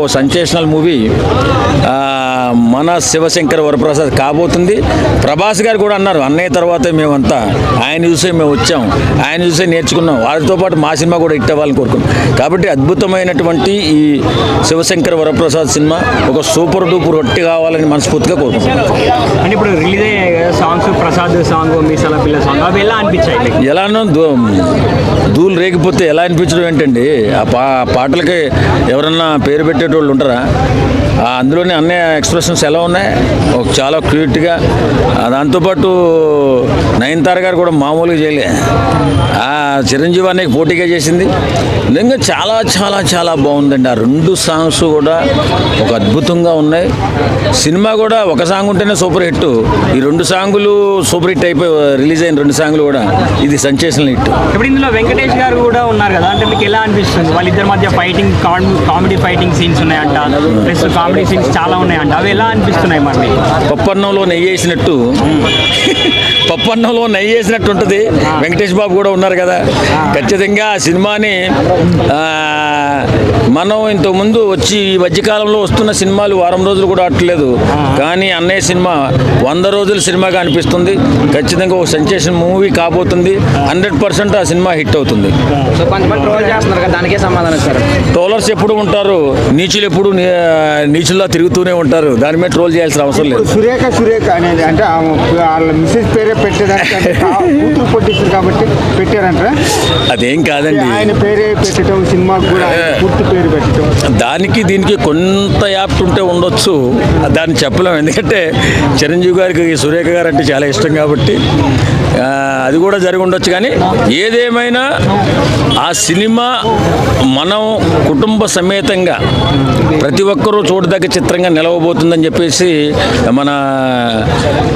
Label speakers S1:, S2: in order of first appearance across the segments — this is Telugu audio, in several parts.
S1: ఓ సెన్సేషనల్ మూవీ మన శివశంకర్ వరప్రసాద్ కాబోతుంది. ప్రభాస్ గారు కూడా అన్నారు అన్నయ్య తర్వాతే మేమంతా. ఆయన చూసే మేము వచ్చాం. ఆయన చూసే నేర్చుకున్నాం. వారితో పాటు మా సినిమా కూడా హిట్ అవ్వాలని కోరుకున్నాం కాబట్టి అద్భుతమైనటువంటి ఈ శివశంకర్ వరప్రసాద్ సినిమా ఒక సూపర్ డూపర్ రొట్టి కావాలని మనస్ఫూర్తిగా కోరుకుంటున్నాం.
S2: అంటే ఇప్పుడు రిలీజ్ అయ్యాయి కదా సాంగ్స్ ప్రసాద్ సాంగ్ మీసాల పిల్ల సాంగ్ అవి ఎలా అనిపించాయి?
S1: ఎలానో దూలు రేగిపోతే ఎలా అనిపించడం ఏంటండి? ఆ పాటలకి ఎవరన్నా పేరు పెట్టేటోళ్ళు ఉంటారా? అందులోని అందులోనే అన్ని ఎక్స్ప్రెషన్స్ ఎలా ఉన్నాయి? ఒక చాలా క్యూట్గా దాంతోపాటు నయనతార గారు కూడా మామూలుగా చేయలే. చిరంజీవి అన్నయ్య పోటీగా చేసింది. నిజంగా చాలా చాలా చాలా బాగుందండి. ఆ రెండు సాంగ్స్ కూడా ఒక అద్భుతంగా ఉన్నాయి. సినిమా కూడా ఒక సాంగ్ ఉంటేనే సూపర్ హిట్. ఈ రెండు సాంగులు సూపర్ హిట్ అయిపోయి రిలీజ్ అయిన రెండు సాంగులు కూడా ఇది సెన్సేషనల్ హిట్.
S2: ఇప్పుడు ఇందులో వెంకటేష్ గారు కూడా ఉన్నారు కదా. అంటే మీకు ఎలా అనిపిస్తుంది? వాళ్ళిద్దరి మధ్య ఫైటింగ్ కామెడీ ఫైటింగ్ సీన్స్ ఉన్నాయంట. ప్లస్ కామెడీ సీన్స్ చాలా ఉన్నాయంట. అవి ఎలా అనిపిస్తున్నాయి మరి మీకు?
S1: పప్పన్నంలో నెయ్యి వేసినట్టు. పప్పన్నంలో నెయ్యి వేసినట్టు ఉంటుంది. వెంకటేష్ బాబు కూడా ఉన్నారు కదా. ఖచ్చితంగా ఆ సినిమాని మనం ఇంతకుముందు వచ్చి ఈ మధ్యకాలంలో వస్తున్న సినిమాలు వారం రోజులు కూడా ఆడట్లేదు. కానీ అన్నయ్య సినిమా వంద రోజుల సినిమాగా అనిపిస్తుంది. ఖచ్చితంగా ఒక సెన్సేషన్ మూవీ కాబోతుంది. హండ్రెడ్ పర్సెంట్ ఆ సినిమా హిట్ అవుతుంది. ట్రోలర్స్ ఎప్పుడు ఉంటారు? నీచులు ఎప్పుడు నీచుల్లా తిరుగుతూనే ఉంటారు. దాని మీద ట్రోల్ చేయాల్సిన అవసరం లేదు.
S3: సురేఖ సురేఖ అనేది అంటే వాళ్ళ పేరే పెట్టేదానికి అంటే కా- కూతురు కొట్టిస్తారు కాబట్టి పెట్టారంట
S1: అదేం కాదండి.
S3: ఆయన పేరే పెట్టడం సినిమాకు కూడా పూర్తి పేరు పెట్టడం.
S1: దానికి దీనికి కొంత యాప్ట్ ఉంటే ఉండొచ్చు. దాన్ని చెప్పలేం. ఎందుకంటే చిరంజీవి గారికి సురేఖ గారు అంటే చాలా ఇష్టం కాబట్టి అది కూడా జరిగి ఉండొచ్చు. కానీ ఏదేమైనా ఆ సినిమా మనం కుటుంబ సమేతంగా ప్రతి ఒక్కరూ చూడదగ్గ చిత్రంగా నిలవబోతుందని చెప్పేసి మన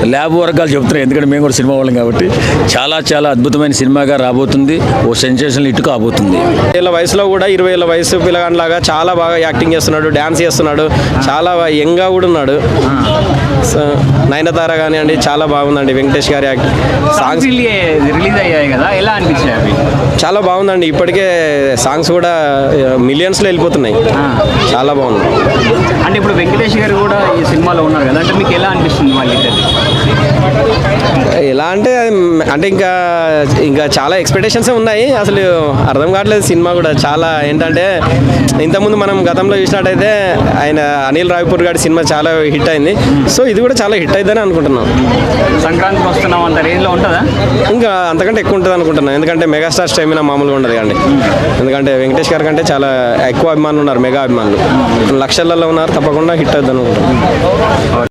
S1: ల్యాబ్ వర్గాలు చెప్తున్నాయి ఎందుకంటే మేము కూడా సినిమా వాళ్ళం కాబట్టి చాలా చాలా అద్భుతమైన సినిమాగా రాబోతుంది. ఓ సెన్సేషన్ ఇటు కాబోతుంది.
S4: ఏళ్ళ వయసులో కూడా ఇరవై ఏళ్ళ వయసు పిల్లగానిలాగా చాలా బాగా యాక్టింగ్ చేస్తున్నాడు డ్యాన్స్ చేస్తున్నాడు చాలా యంగ్గా కూడా ఉన్నాడు. నయనతార కానివ్వండి చాలా బాగుందండి వెంకటేష్ గారి యాక్టింగ్
S2: సాంగ్స్ రిలీజ్ అయ్యాయి కదా ఎలా అనిపించాయి
S4: చాలా బాగుందండి. ఇప్పటికే సాంగ్స్ కూడా మిలియన్స్లో వెళ్ళిపోతున్నాయి. చాలా బాగుంది.
S2: అంటే ఇప్పుడు వెంకటేష్ గారు కూడా ఈ సినిమాలో ఉన్నారు కదా అంటే మీకు ఎలా అనిపిస్తుంది వాళ్ళిద్దరిది?
S4: ఎలా అంటే అంటే ఇంకా ఇంకా చాలా ఎక్స్పెక్టేషన్స్ ఉన్నాయి. అసలు అర్థం కావట్లేదు సినిమా కూడా. చాలా ఏంటంటే ఇంతకుముందు మనం గతంలో చూసినట్టయితే ఆయన అనిల్ రావిపూర్ గారి సినిమా చాలా హిట్ అయింది. సో ఇది కూడా చాలా హిట్ అయిందని అనుకుంటున్నాం.
S2: సంక్రాంతికి వస్తున్నాం అంత రేంజ్లో ఉంటుందా?
S4: ఇంకా అంతకంటే ఎక్కువ ఉంటుంది అనుకుంటున్నాను ఎందుకంటే మెగాస్టార్ స్టైమినా మామూలుగా ఉండదు కండి ఎందుకంటే వెంకటేష్ గారి కంటే చాలా ఎక్కువ అభిమానులు ఉన్నారు మెగా అభిమానులు. లక్షలలో ఉన్నారు తప్పకుండా హిట్ అవుతుంది అనుకుంటున్నాను